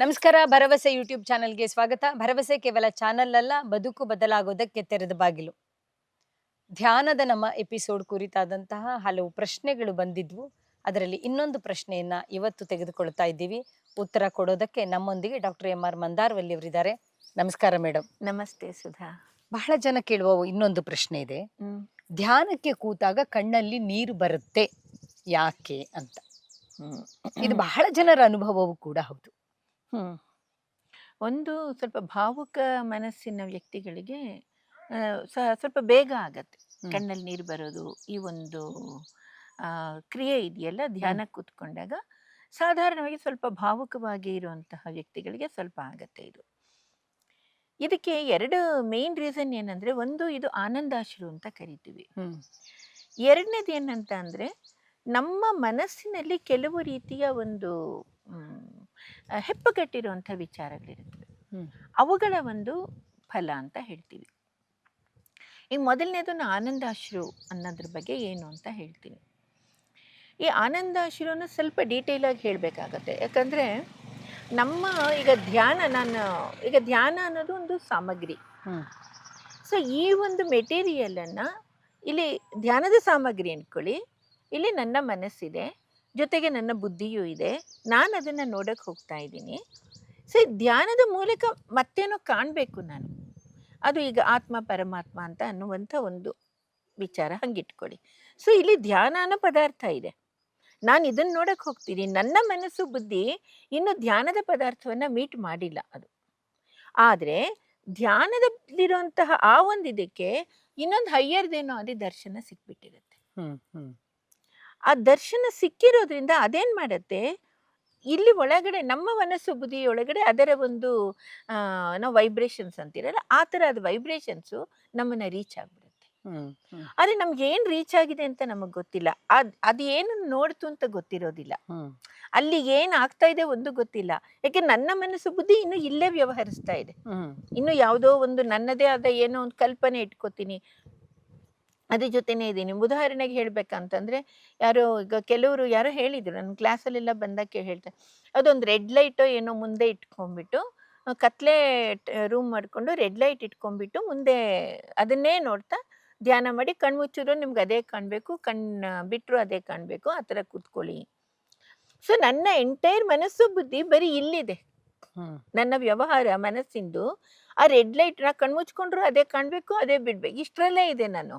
ನಮಸ್ಕಾರ ಭರವಸೆ ಯೂಟ್ಯೂಬ್ ಚಾನೆಲ್ಗೆ ಸ್ವಾಗತ. ಭರವಸೆ ಕೇವಲ ಚಾನಲ್ ಅಲ್ಲ ಬದುಕು ಬದಲಾಗೋದಕ್ಕೆ ತೆರೆದ ಬಾಗಿಲು. ಧ್ಯಾನದ ನಮ್ಮ ಎಪಿಸೋಡ್ ಕುರಿತಾದಂತಹ ಹಲವು ಪ್ರಶ್ನೆಗಳು ಬಂದಿದ್ವು. ಅದರಲ್ಲಿ ಇನ್ನೊಂದು ಪ್ರಶ್ನೆಯನ್ನ ಇವತ್ತು ತೆಗೆದುಕೊಳ್ತಾ ಇದ್ದೀವಿ. ಉತ್ತರ ಕೊಡೋದಕ್ಕೆ ನಮ್ಮೊಂದಿಗೆ ಡಾಕ್ಟರ್ ಎಂ ಆರ್ ಮಂದಾರ್ವಲ್ಲಿ ಅವರಿದ್ದಾರೆ. ನಮಸ್ಕಾರ ಮೇಡಮ್ ನಮಸ್ತೆ ಸುಧಾ. ಬಹಳ ಜನ ಕೇಳುವ ಇನ್ನೊಂದು ಪ್ರಶ್ನೆ ಇದೆ. ಧ್ಯಾನಕ್ಕೆ ಕೂತಾಗ ಕಣ್ಣಲ್ಲಿ ನೀರು ಬರುತ್ತೆ. ಯಾಕೆ ಅಂತ. ಇದು ಬಹಳ ಜನರ ಅನುಭವವೂ ಕೂಡ ಹೌದು. ಹ್ಮ್. ಒಂದು ಸ್ವಲ್ಪ ಭಾವುಕ ಮನಸ್ಸಿನ ವ್ಯಕ್ತಿಗಳಿಗೆ ಆ, ಸ- ಸ್ವಲ್ಪ ಬೇಗ ಆಗತ್ತೆ. ಹ್ಮ್. ಕಣ್ಣಲ್ಲಿ ನೀರು ಬರೋದು ಈ ಒಂದು ಆ, ಕ್ರಿಯೆ ಇದೆಯಲ್ಲ ಧ್ಯಾನ ಕೂತ್ಕೊಂಡಾಗ ಸಾಧಾರಣವಾಗಿ ಸ್ವಲ್ಪ ಭಾವುಕವಾಗಿ ಇರುವಂತಹ ವ್ಯಕ್ತಿಗಳಿಗೆ ಸ್ವಲ್ಪ ಆಗತ್ತೆ ಇದು. ಇದಕ್ಕೆ ಎರಡು ಮೇನ್ ರೀಸನ್ ಏನಂದ್ರೆ ಒಂದು ಇದು ಆನಂದಾಶ್ರು ಅಂತ ಕರಿತೀವಿ. ಹ್ಮ್. ಎರಡನೇದು ಏನಂತ ಅಂದ್ರೆ ನಮ್ಮ ಮನಸ್ಸಿನಲ್ಲಿ ಕೆಲವು ರೀತಿಯ ಒಂದು ಮ್, ಹೆಪ್ಪುಗಟ್ಟಿರುವಂಥ ವಿಚಾರಗಳಿರುತ್ತವೆ. ಹ್ಮ್. ಅವುಗಳ ಒಂದು ಫಲ ಅಂತ ಹೇಳ್ತೀವಿ. ಈ ಮೊದಲನೇದು ನಾನು ಆನಂದಾಶ್ರು ಅನ್ನೋದ್ರ ಬಗ್ಗೆ ಏನು ಅಂತ ಹೇಳ್ತೀನಿ. ಈ ಆನಂದಾಶ್ರೂನ ಸ್ವಲ್ಪ ಡೀಟೇಲಾಗಿ ಹೇಳಬೇಕಾಗತ್ತೆ. ಯಾಕಂದರೆ ನಮ್ಮ ಈಗ ಧ್ಯಾನ ನಾನು ಈಗ ಧ್ಯಾನ ಅನ್ನೋದು ಒಂದು ಸಾಮಗ್ರಿ. ಸೊ ಈ ಒಂದು ಮೆಟೀರಿಯಲನ್ನು ಇಲ್ಲಿ ಧ್ಯಾನದ ಸಾಮಗ್ರಿ ಅಂದ್ಕೊಳ್ಳಿ ಇಲ್ಲಿ ನನ್ನ ಮನಸ್ಸಿದೆ. ಜೊತೆಗೆ ನನ್ನ ಬುದ್ಧಿಯೂ ಇದೆ. ನಾನು ಅದನ್ನು ನೋಡೋಕ್ಕೆ ಹೋಗ್ತಾ ಇದ್ದೀನಿ. ಸೊ ಧ್ಯಾನದ ಮೂಲಕ ಮತ್ತೇನೋ ಕಾಣಬೇಕು ನಾನು. ಅದು ಈಗ ಆತ್ಮ, ಪರಮಾತ್ಮ ಅಂತ ಅನ್ನುವಂಥ ಒಂದು ವಿಚಾರ ಹಂಗಿಟ್ಕೊಳ್ಳಿ. ಸೊ, ಇಲ್ಲಿ ಧ್ಯಾನ ಅನ್ನೋ ಪದಾರ್ಥ ಇದೆ. ನಾನು ಇದನ್ನು ನೋಡಕ್ಕೆ ಹೋಗ್ತೀನಿ. ನನ್ನ ಮನಸ್ಸು ಬುದ್ಧಿ ಇನ್ನು ಧ್ಯಾನದ ಪದಾರ್ಥವನ್ನು ಮೀಟ್ ಮಾಡಿಲ್ಲ ಅದು. ಆದರೆ ಧ್ಯಾನದಲ್ಲಿರುವಂತಹ ಆ ಒಂದು ಇದಕ್ಕೆ ಇನ್ನೊಂದು ಹೈಯರ್ದೇನೋ ಅದೇ ದರ್ಶನ ಸಿಕ್ಬಿಟ್ಟಿರುತ್ತೆ. ಆ ದರ್ಶನ ಸಿಕ್ಕಿರೋದ್ರಿಂದ ಅದೇನ್ ಮಾಡತ್ತೆ? ಇಲ್ಲಿ ಒಳಗಡೆ ನಮ್ಮ ಮನಸ್ಸು ಬುದ್ಧಿ ಒಳಗಡೆ ಅದರ ಒಂದು ನಾವು ವೈಬ್ರೇಷನ್ಸ್ ಅಂತೀರಲ್ಲ ಆ ಥರ ಅದು ವೈಬ್ರೇಷನ್ಸು ನಮ್ಮನ್ನ ರೀಚ್ ಆಗ್ಬಿಡುತ್ತೆ. ಆದರೆ ನಮ್ಗೆ ಏನು ರೀಚ್ ಆಗಿದೆ ಅಂತ ನಮಗೆ ಗೊತ್ತಿಲ್ಲ. ಅದು ಅದು ಏನು ನೋಡ್ತು ಅಂತ ಗೊತ್ತಿರೋದಿಲ್ಲ. ಅಲ್ಲಿ ಏನು ಆಗ್ತಾ ಇದೆ ಒಂದು ಗೊತ್ತಿಲ್ಲ. ಯಾಕೆ ನನ್ನ ಮನಸ್ಸು ಬುದ್ಧಿ ಇನ್ನು ಇಲ್ಲೇ ವ್ಯವಹರಿಸ್ತಾ ಇದೆ. ಇನ್ನು ಯಾವುದೋ ಒಂದು ನನ್ನದೇ ಆದ ಏನೋ ಒಂದು ಕಲ್ಪನೆ ಇಟ್ಕೋತೀನಿ. ಅದ್ರ ಜೊತೆನೇ ಇದ್ದೀನಿ. ಉದಾಹರಣೆಗೆ ಹೇಳ್ಬೇಕಂತಂದ್ರೆ ಯಾರೋ ಈಗ ಕೆಲವರು ಯಾರೋ ಹೇಳಿದ್ರು ನನ್ನ ಕ್ಲಾಸಲ್ಲೆಲ್ಲ ಬಂದಕ್ಕೆ ಹೇಳ್ತಾರೆ. ಅದೊಂದು ರೆಡ್ ಲೈಟೋ ಏನೋ ಮುಂದೆ ಇಟ್ಕೊಂಡ್ಬಿಟ್ಟು ಕತ್ಲೆ ರೂಮ್ ಮಾಡಿಕೊಂಡು ರೆಡ್ ಲೈಟ್ ಇಟ್ಕೊಂಡ್ಬಿಟ್ಟು ಮುಂದೆ ಅದನ್ನೇ ನೋಡ್ತಾ ಧ್ಯಾನ ಮಾಡಿ ಕಣ್ಮುಚ್ಚಿದ್ರು ನಿಮ್ಗೆ ಅದೇ ಕಾಣಬೇಕು ಕಣ್ಣು ಬಿಟ್ಟರು ಅದೇ ಕಾಣಬೇಕು ಆ ಥರ ಕೂತ್ಕೊಳ್ಳಿ. ಸೊ ನನ್ನ ಎಂಟೈರ್ ಮನಸ್ಸು ಬುದ್ಧಿ ಬರೀ ಇಲ್ಲಿದೆ. ನನ್ನ ವ್ಯವಹಾರ ಮನಸ್ಸಿಂದು ಆ ರೆಡ್ ಲೈಟ್ ನಾ ಕಣ್ಮುಚ್ಕೊಂಡ್ರು ಅದೇ ಕಾಣಬೇಕು ಅದೇ ಬಿಡ್ಬೇಕು ಇಷ್ಟರಲ್ಲೇ ಇದೆ ನಾನು.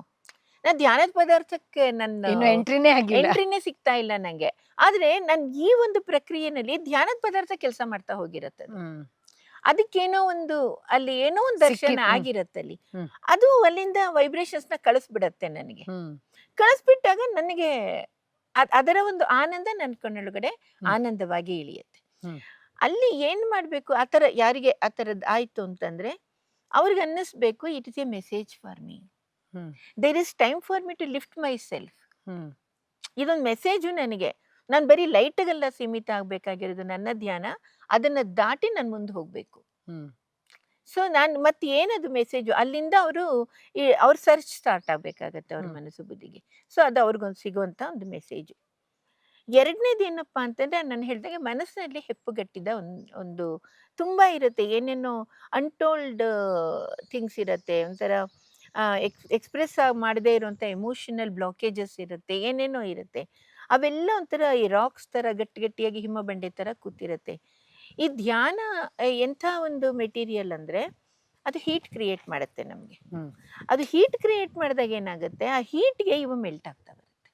ನಾ ಧ್ಯಾನದ ಪದಾರ್ಥಕ್ಕೆ ನನ್ನ ಎಂಟ್ರಿನೇ ಎಂಟ್ರಿನೇ ಸಿಗ್ತಾ ಇಲ್ಲ ನಂಗೆ. ಆದ್ರೆ ನನ್ ಈ ಒಂದು ಪ್ರಕ್ರಿಯೆನಲ್ಲಿ ಧ್ಯಾನದ ಪದಾರ್ಥ ಕೆಲಸ ಮಾಡ್ತಾ ಹೋಗಿರತ್ತೆ ಅದಕ್ಕೇನೋ ಒಂದು ಅಲ್ಲಿ ಏನೋ ಒಂದು ದರ್ಶನ ಆಗಿರತ್ತಲ್ಲಿ ಆಗಿರತ್ತೆ ಅಲ್ಲಿ. ಅದು ಅಲ್ಲಿಂದ ವೈಬ್ರೇಷನ್ಸ್ನ ಕಳಿಸ್ಬಿಡತ್ತೆ ನನಗೆ. ಕಳಿಸ್ಬಿಟ್ಟಾಗ ನನಗೆ ಅದ್- ಅದರ ಒಂದು ಆನಂದ ನನ್ನ ಕಣ್ಣೊಳಗಡೆ ಆನಂದವಾಗಿ ಇಳಿಯುತ್ತೆ. ಅಲ್ಲಿ ಏನ್ ಮಾಡ್ಬೇಕು? ಆತರ ಯಾರಿಗೆ ಆತರದ್ ಆಯ್ತು ಅಂತಂದ್ರೆ ಅವ್ರಿಗೆ ಅನ್ನಿಸ್ಬೇಕು it is a message for me. There is time for me to lift myself ಇದೊಂದು ಮೆಸೇಜು ನನಗೆ. ನಾನು ಬರೀ ಲೈಟ್ಗೆಲ್ಲ ಸೀಮಿತ ಆಗಬೇಕಾಗಿರೋದು ನನ್ನ ಧ್ಯಾನ. ಅದನ್ನ ದಾಟಿ ನಾನು ಮುಂದೆ ಹೋಗಬೇಕು. ಸೊ ನಾನು ಮತ್ತೆ ಏನದು ಮೆಸೇಜು ಅಲ್ಲಿಂದ ಅವರು ಈ ಅವ್ರ ಸರ್ಚ್ ಸ್ಟಾರ್ಟ್ ಆಗಬೇಕಾಗತ್ತೆ ಅವ್ರ. ಮನಸ್ಸು ಬುದ್ಧಿಗೆ. ಸೊ ಅದು ಅವ್ರಿಗೊಂದು ಸಿಗುವಂಥ ಒಂದು ಮೆಸೇಜು ಎರಡನೇದು ಏನಪ್ಪ ಅಂತಂದರೆ ನಾನು ಹೇಳಿದಾಗ ಮನಸ್ಸಿನಲ್ಲಿ ಹೆಪ್ಪುಗಟ್ಟಿದ ಒಂದು ಒಂದು ತುಂಬ ಇರುತ್ತೆ. ಏನೇನೋ ಅನ್ಟೋಲ್ಡ್ ಥಿಂಗ್ಸ್ ಇರುತ್ತೆ. ಒಂಥರ ಎಕ್ಸ್ ಎಕ್ಸ್ಪ್ರೆಸ್ ಮಾಡದೇ ಇರುವಂಥ ಎಮೋಷನಲ್ ಬ್ಲಾಕೇಜಸ್ ಇರುತ್ತೆ ಏನೇನೋ ಇರುತ್ತೆ. ಅವೆಲ್ಲ ಒಂಥರ ಈ ರಾಕ್ಸ್ ಥರ ಗಟ್ಟಿ ಗಟ್ಟಿಯಾಗಿ ಹಿಮ ಬಂಡೆ ಥರ ಕೂತಿರುತ್ತೆ. ಈ ಧ್ಯಾನ ಎಂಥ ಒಂದು ಮೆಟೀರಿಯಲ್ ಅಂದರೆ ಅದು ಹೀಟ್ ಕ್ರಿಯೇಟ್ ಮಾಡುತ್ತೆ ನಮಗೆ. ಅದು ಹೀಟ್ ಕ್ರಿಯೇಟ್ ಮಾಡಿದಾಗ ಏನಾಗುತ್ತೆ ಆ ಹೀಟ್ಗೆ ಇವು ಮೆಲ್ಟ್ ಆಗ್ತಾ ಬರುತ್ತೆ.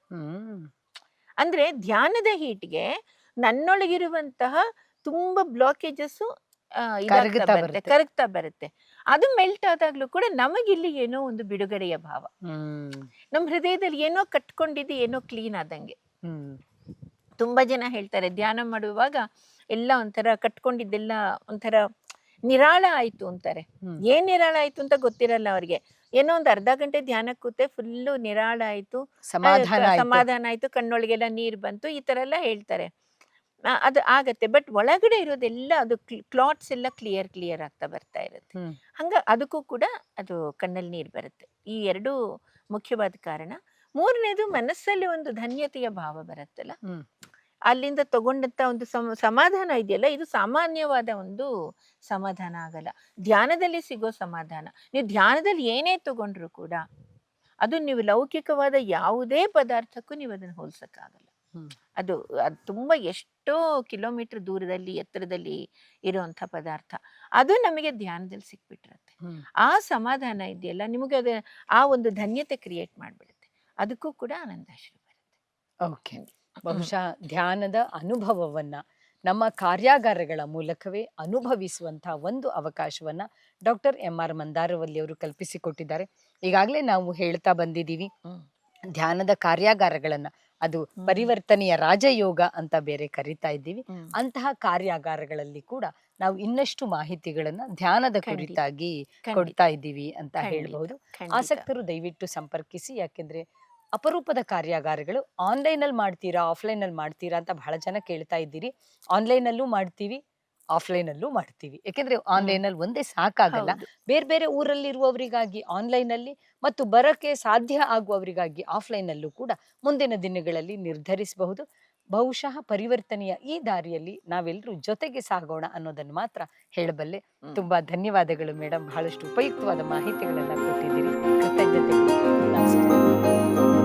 ಅಂದ್ರೆ ಧ್ಯಾನದ ಹೀಟ್ಗೆ ನನ್ನೊಳಗಿರುವಂತಹ ತುಂಬಾ ಬ್ಲಾಕೇಜಸ್ಸು ಬರುತ್ತೆ. ಕರಗ್ತಾ ಬರುತ್ತೆ. ಅದು ಮೆಲ್ಟ್ ಆದಾಗ್ಲೂ ಕೂಡ ನಮಗಿಲ್ಲಿ ಏನೋ ಒಂದು ಬಿಡುಗಡೆಯ ಭಾವ. ನಮ್ಮ ಹೃದಯದಲ್ಲಿ ಏನೋ ಕಟ್ಕೊಂಡಿದ್ದು ಏನೋ ಕ್ಲೀನ್ ಆದಂಗೆ. ತುಂಬಾ ಜನ ಹೇಳ್ತಾರೆ ಧ್ಯಾನ ಮಾಡುವಾಗ ಎಲ್ಲ ಒಂಥರ ಕಟ್ಕೊಂಡಿದ್ದೆಲ್ಲ ಒಂಥರ ನಿರಾಳ ಆಯ್ತು ಅಂತಾರೆ. ಏನ್ ನಿರಾಳ ಆಯ್ತು ಅಂತ ಗೊತ್ತಿರಲ್ಲ ಅವ್ರಿಗೆ. ಏನೋ ಒಂದು ಅರ್ಧ ಗಂಟೆ ಧ್ಯಾನ ಕೂತೆ ಫುಲ್ಲು ನಿರಾಳ ಆಯ್ತು. ಸಮಾಧಾನ ಆಯ್ತು. ಸಮಾಧಾನ ಆಯ್ತು ಕಣ್ಣೊಳಗೆಲ್ಲ ನೀರ್ ಬಂತು ಈ ತರ ಎಲ್ಲ ಹೇಳ್ತಾರೆ. ಅದು ಆಗತ್ತೆ. ಬಟ್ ಒಳಗಡೆ ಇರೋದೆಲ್ಲ ಅದು ಕ್ಲಾಟ್ಸ್ ಎಲ್ಲ ಕ್ಲಿಯರ್ ಕ್ಲಿಯರ್ ಆಗ್ತಾ ಬರ್ತಾ ಇರುತ್ತೆ. ಹಂಗ ಅದಕ್ಕೂ ಕೂಡ ಅದು ಕಣ್ಣಲ್ಲಿ ನೀರು ಬರುತ್ತೆ. ಈ ಎರಡು ಮುಖ್ಯವಾದ ಕಾರಣ. ಮೂರನೇದು ಮನಸ್ಸಲ್ಲಿ ಒಂದು ಧನ್ಯತೆಯ ಭಾವ ಬರುತ್ತಲ್ಲ. ಅಲ್ಲಿಂದ ತಗೊಂಡಂತ ಒಂದು ಸಮ ಸಮಾಧಾನ ಇದೆಯಲ್ಲ ಇದು ಸಾಮಾನ್ಯವಾದ ಒಂದು ಸಮಾಧಾನ ಆಗಲ್ಲ. ಧ್ಯಾನದಲ್ಲಿ ಸಿಗೋ ಸಮಾಧಾನ. ನೀವು ಧ್ಯಾನದಲ್ಲಿ ಏನೇ ತಗೊಂಡ್ರು ಕೂಡ ಅದು ನೀವು ಲೌಕಿಕವಾದ ಯಾವುದೇ ಪದಾರ್ಥಕ್ಕೂ ನೀವು ಅದನ್ನು ಹೋಲ್ಸಕ್ಕಾಗಲ್ಲ. ಅದು ಅದು ತುಂಬಾ ಎಷ್ಟೋ ಕಿಲೋಮೀಟರ್ ದೂರದಲ್ಲಿ ಎತ್ತರದಲ್ಲಿ ಇರುವಂತ ಪದಾರ್ಥ. ಅದು ನಮಗೆ ಧ್ಯಾನದಲ್ಲಿ ಸಿಕ್ಬಿಟ್ಟಿರತ್ತೆ. ಆ ಸಮಾಧಾನ ಇದೆಯಲ್ಲ ನಿಮಗೆ ಅದು ಆ ಒಂದು ಧನ್ಯತೆ ಕ್ರಿಯೇಟ್ ಮಾಡ್ಬಿಡುತ್ತೆ. ಅದಕ್ಕೂ ಕೂಡ ಆನಂದಾಶ್ರು ಬರುತ್ತೆ. ಓಕೆ. ಬಹುಶಃ ಧ್ಯಾನದ ಅನುಭವವನ್ನ ನಮ್ಮ ಕಾರ್ಯಾಗಾರಗಳ ಮೂಲಕವೇ ಅನುಭವಿಸುವಂತಹ ಒಂದು ಅವಕಾಶವನ್ನ ಡಾಕ್ಟರ್ ಎಂ ಆರ್ ಮಂದಾರವಲ್ಲಿ ಅವರು ಕಲ್ಪಿಸಿಕೊಟ್ಟಿದ್ದಾರೆ. ಈಗಾಗಲೇ ನಾವು ಹೇಳ್ತಾ ಬಂದಿದ್ದೀವಿ. ಧ್ಯಾನದ ಕಾರ್ಯಾಗಾರಗಳನ್ನ ಅದು. ಪರಿವರ್ತನೆಯ ರಾಜಯೋಗ ಅಂತ ಬೇರೆ ಕರಿತಾ ಇದ್ದೀವಿ. ಅಂತಹ ಕಾರ್ಯಾಗಾರಗಳಲ್ಲಿ ಕೂಡ ನಾವು ಇನ್ನಷ್ಟು ಮಾಹಿತಿಗಳನ್ನ ಧ್ಯಾನದ ಕುರಿತಾಗಿ ಕೊಡ್ತಾ ಇದ್ದೀವಿ ಅಂತ ಹೇಳಬಹುದು. ಹೇಳ್ಬಹುದು ಆಸಕ್ತರು ದಯವಿಟ್ಟು ಸಂಪರ್ಕಿಸಿ. ಯಾಕೆಂದ್ರೆ ಅಪರೂಪದ ಕಾರ್ಯಾಗಾರಗಳು ಆನ್ಲೈನ್ ಅಲ್ಲಿ ಮಾಡ್ತೀರಾ ಆಫ್ಲೈನ್ ಅಲ್ಲಿ ಮಾಡ್ತೀರಾ ಅಂತ ಬಹಳ ಜನ ಕೇಳ್ತಾ ಇದ್ದೀರಿ. ಆನ್ಲೈನ್ ಅಲ್ಲೂ ಮಾಡ್ತೀವಿ. ಆಫ್ಲೈನ್ ಅಲ್ಲೂ ಮಾಡ್ತೀವಿ. ಯಾಕೆಂದ್ರೆ ಆನ್ಲೈನ್ ಅಲ್ಲಿ ಒಂದೇ ಸಾಕಾಗಲ್ಲ. ಬೇರೆ ಬೇರೆ ಊರಲ್ಲಿ ಇರುವವರಿಗಾಗಿ ಆನ್ಲೈನ್ ಅಲ್ಲಿ ಮತ್ತು ಬರಕ್ಕೆ ಸಾಧ್ಯ ಆಗುವವರಿಗಾಗಿ ಆಫ್ಲೈನ್ ಅಲ್ಲೂ ಕೂಡ ಮುಂದಿನ ದಿನಗಳಲ್ಲಿ ನಿರ್ಧರಿಸಬಹುದು. ಬಹುಶಃ ಪರಿವರ್ತನೆಯ ಈ ದಾರಿಯಲ್ಲಿ ನಾವೆಲ್ಲರೂ ಜೊತೆಗೆ ಸಾಗೋಣ ಅನ್ನೋದನ್ನು ಮಾತ್ರ ಹೇಳಬಲ್ಲೆ. ತುಂಬಾ ಧನ್ಯವಾದಗಳು ಮೇಡಮ್ ಬಹಳಷ್ಟು ಉಪಯುಕ್ತವಾದ ಮಾಹಿತಿಗಳನ್ನ ಕೊಟ್ಟಿದ್ದೀರಿ. ಕೃತಜ್ಞತೆಗಳು.